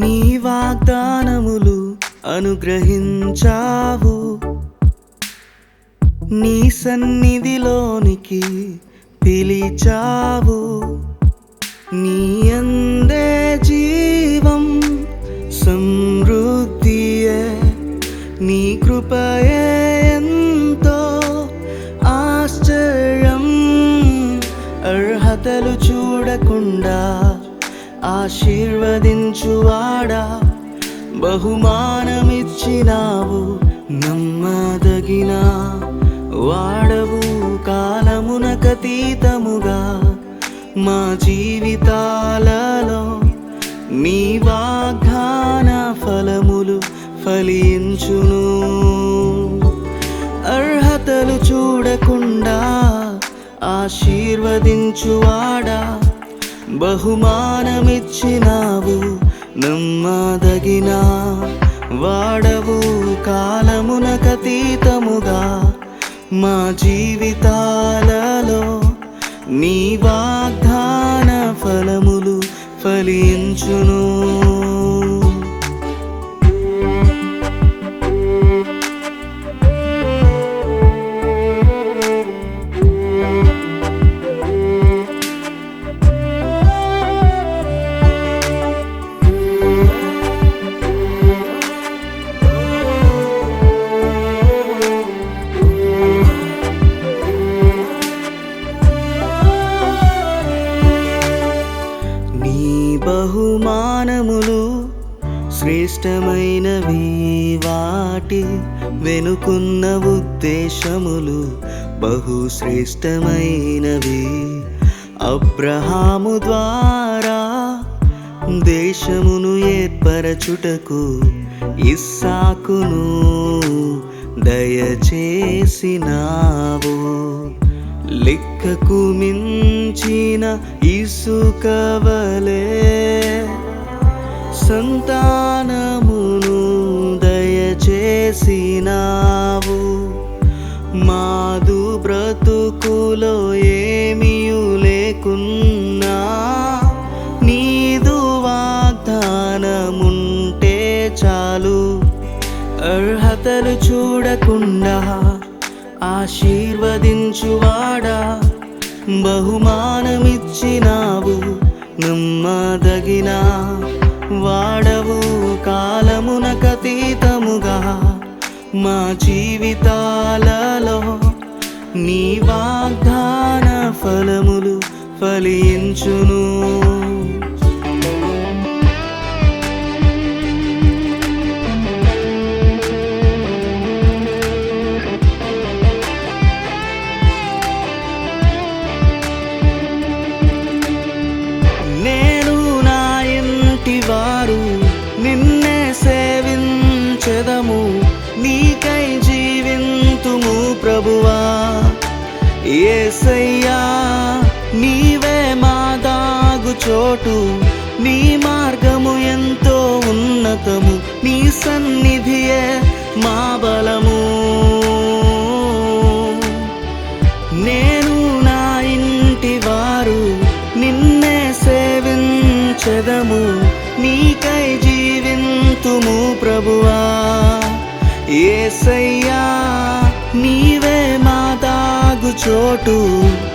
నీ వాగ్దానములు అనుగ్రహించావు. నీ సన్నిధిలోనికి పిలిచావు. నీ అందే జీవం సమృద్ధియే నీ కృపయే ఎంతో ఆశ్చర్యం. అర్హతలు చూడకుండా ఆశీ బహుమానమిచ్చినావు నమ్మదగిన వాడవు కాలమునకతీతముగా మా జీవితాలలో నీ వాగ్దాన ఫలములు ఫలించును. అర్హతలు చూడకుండా ఆశీర్వదించువాడా బహుమానమిచ్చినావు నమ్మదగిన వాడవు కాలమునకతీతముగా మా జీవితాలలో నీ వాగ్దాన ఫలములు ఫలించును. బహుమానములు శ్రేష్టమైనవి వాటి వెనుకున్న ఉద్దేశములు బహు శ్రేష్టమైనవి అబ్రహాము ద్వారా దేశమును ఏర్పరచుటకు ఇస్సాకును దయచేసినావు. లెక్కకు మించిన ఇసుకవలే సంతానమును దయచేసినావు. మాదు బ్రతుకులో ఏమియు లేకున్నా నీదు వాగ్దానముంటే చాలు. అర్హతలు చూడకుండా ఆశీర్వదించువాడా? బహుమానమిచ్చినావు నమ్మదగిన వాడవు కాలమునకతీతముగా మా జీవితాలలో నీ వాగ్దాన ఫలములు ఫలించును. ఏసయ్యా నీవే మా దాగు చోటు. నీ మార్గము ఎంతో ఉన్నతము. నీ సన్నిధియే మా బలము. నేను నా ఇంటి వారు నిన్నే సేవించదము. నీకై జీవింతుము ప్రభువా. ఏసయ్యా నీవే చోటు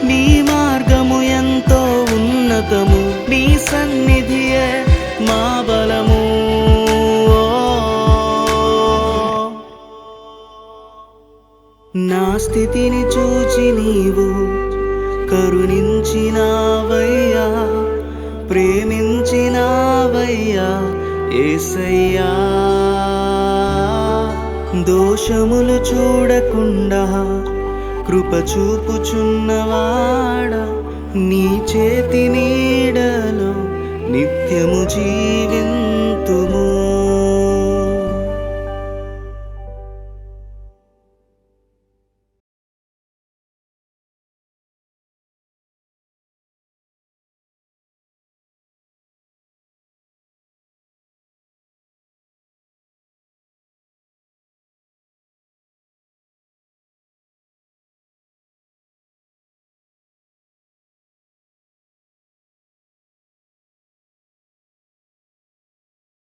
నీ మార్గము ఎంతో ఉన్నతము నీ సన్నిధియే మా బలము. నా స్థితిని చూచి నీవు కరుణించినావయ్యా ప్రేమించినావయ్యా ఏసయ్యా. దోషములు చూడకుండా కృప చూపుచున్నవాడ నీ చేతి నీడలో నిత్యము జీవి